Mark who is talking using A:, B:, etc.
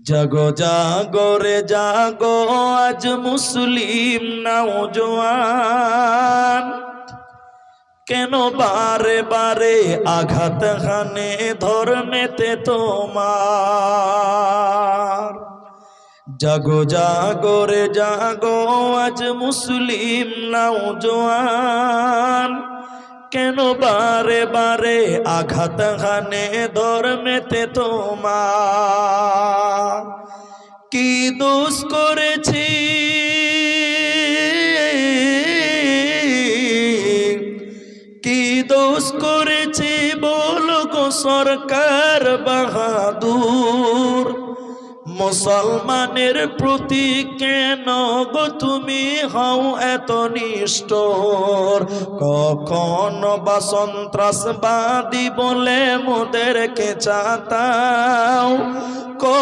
A: জাগো জাগরে জাগো, আজ মুসলিম নওজোয়ান কেন বারে বারে আঘাত হানে ধর্মেতে তোমার? জাগো জাগরে জাগো, আজ মুসলিম নওজোয়ান কেন বারে বারে আঘাত হানে ধর্মেতে তোমার? কি দোষ করেছি? কি দোষ করেছি বলো গো সরকার বাহাদুর? মুসলমানের প্রতি কেন গো তুমি হও এত নিষ্ঠুর? কখন বা সন্ত্রাসবাদী বলে মোদেরকে চাতাও?